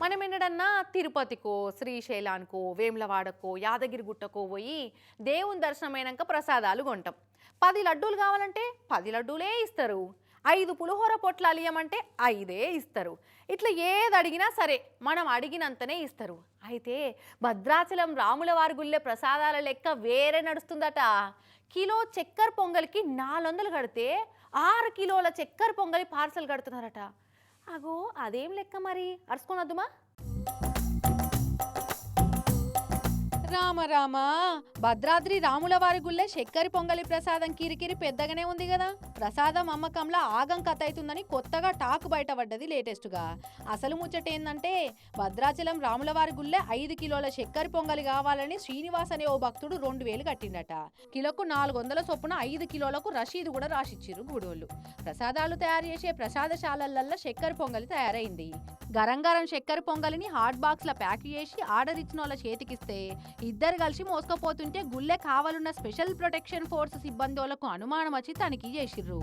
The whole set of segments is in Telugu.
మనం ఎన్నడన్నా తిరుపతికో శ్రీశైలానికో వేములవాడకో యాదగిరిగుట్టకో పోయి దేవుని దర్శనమైనాక ప్రసాదాలు కొంటాం. పది లడ్డూలు కావాలంటే పది లడ్డూలే ఇస్తారు. ఐదు పులిహోర పొట్లాలు అలియమంటే ఐదే ఇస్తారు. ఇట్లా ఏది అడిగినా సరే మనం అడిగినంతనే ఇస్తారు. అయితే భద్రాచలం రాముల వారి గుళ్ళే ప్రసాదాల లెక్క వేరే నడుస్తుందట. కిలో చక్కెర పొంగల్కి నాలుగు వందలు కడితే ఆరు కిలోల చక్కెర పొంగలి పార్సల్ కడుతున్నారట. అగో అదేం లెక్క మరి? అరుచుకోనొద్దుమా రామ రామ. భద్రాద్రి రాముల వారి గుళ్ళే శక్కరి పొంగలి ప్రసాదం కిరికిరి పెద్దగానే ఉంది కదా. ప్రసాదం అమ్మకంలో ఆగం కథ అవుతుందని కొత్తగా టాక్ బయటపడ్డది లేటెస్ట్గా. అసలు ముచ్చట ఏంటంటే భద్రాచలం రాముల వారి గుళ్ళే ఐదు కిలోల శక్కరి పొంగలి కావాలని శ్రీనివాస్ అనే ఓ భక్తుడు రెండు వేలు కట్టిండట. కిలోకు నాలుగు వందల చొప్పున ఐదు కిలోలకు రషీదు కూడా రాసిచ్చిర్రు గుడోళ్ళు. ప్రసాదాలు తయారు చేసే ప్రసాదశాలలల్లో చక్కెర పొంగలి తయారైంది. గరం గరం చక్కెర పొంగలిని హాట్ బాక్స్ల ప్యాక్ చేసి ఆర్డర్ ఇచ్చిన వాళ్ళ చేతికిస్తే ఇద్దరు కలిసి మోసుకపోతుంటే గుళ్ళె కావాలన్న స్పెషల్ ప్రొటెక్షన్ ఫోర్స్ సిబ్బంది అనుమానం వచ్చి తనిఖీ చేసిర్రు.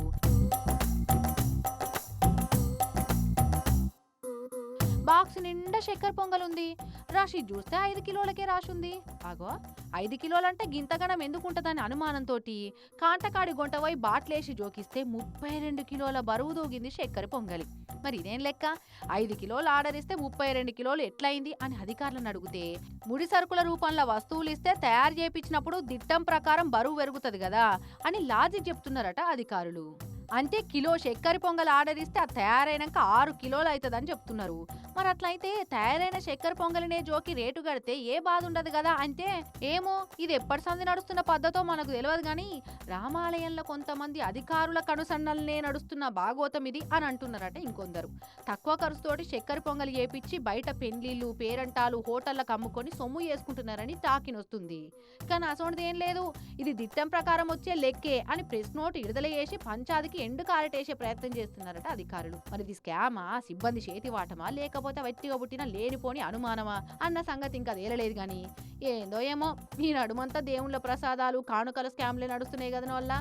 బాక్స్ నిండా చక్కెర పొంగల్ ఉంది రాసి చూస్తే ఐదు కిలోలకే రాసుంది ఉంది అగో ఐదు కిలోలంటే గింతగణం ఎందుకుంటదని అనుమానంతో కాంటకాడి గొంటవై బాట్లేసి జోకిస్తే ముప్పై రెండు కిలోల బరువు దూగింది చక్కెర పొంగలి. మరి ఇదేం లెక్క? ఐదు కిలోలు ఆర్డర్ ఇస్తే ముప్పై రెండు కిలోలు ఎట్లయింది అని అధికారులను అడిగితే ముడి సరుకుల రూపంలో వస్తువులు ఇస్తే తయారు చేయించినప్పుడు దిట్టం ప్రకారం బరువు పెరుగుతుంది కదా అని లాజిక్ చెప్తున్నారట అధికారులు. అంటే కిలో చక్కెర పొంగల్ ఆర్డర్ ఇస్తే అది తయారైనాక ఆరు కిలోలు అవుతుందని చెప్తున్నారు. మరి అట్లయితే తయారైన చక్కెర పొంగలినే జోకి రేటు కడితే ఏ బాధ ఉండదు కదా అంటే ఏమో ఇది ఎప్పటి సంది నడుస్తున్న పద్ధతో మనకు తెలియదు కానీ రామాలయంలో కొంతమంది అధికారుల కనుసన్నలనే నడుస్తున్న భాగోతం ఇది అని అంటున్నారట ఇంకొందరు. తక్కువ ఖర్చుతోటి చక్కెర పొంగలి చేపించి బయట పెండ్లిళ్ళు పేరంటాలు హోటళ్ళకు అమ్ముకొని సొమ్ము చేసుకుంటున్నారని టాకినొస్తుంది. కానీ అసోంటిది ఏం లేదు. ఇది దిట్టం ప్రకారం వచ్చే లెక్కే అని ప్రెస్ నోట్ విడుదల చేసి పంచాదికి ఎండు కారటేసే ప్రయత్నం చేస్తున్నారట అధికారులు? మరి ఇది స్కామా? సిబ్బంది చేతి వాటమా? లేకపోతే వెట్టిగా పుట్టిన లేనిపోని అనుమానమా? అన్న సంగతి ఇంకా తేలలేదు కానీ ఏందో ఏమో ఈ నడుమంతా దేవుళ్ళ ప్రసాదాలు కానుకల స్కామ్లే నడుస్తున్నాయి కదా వల్ల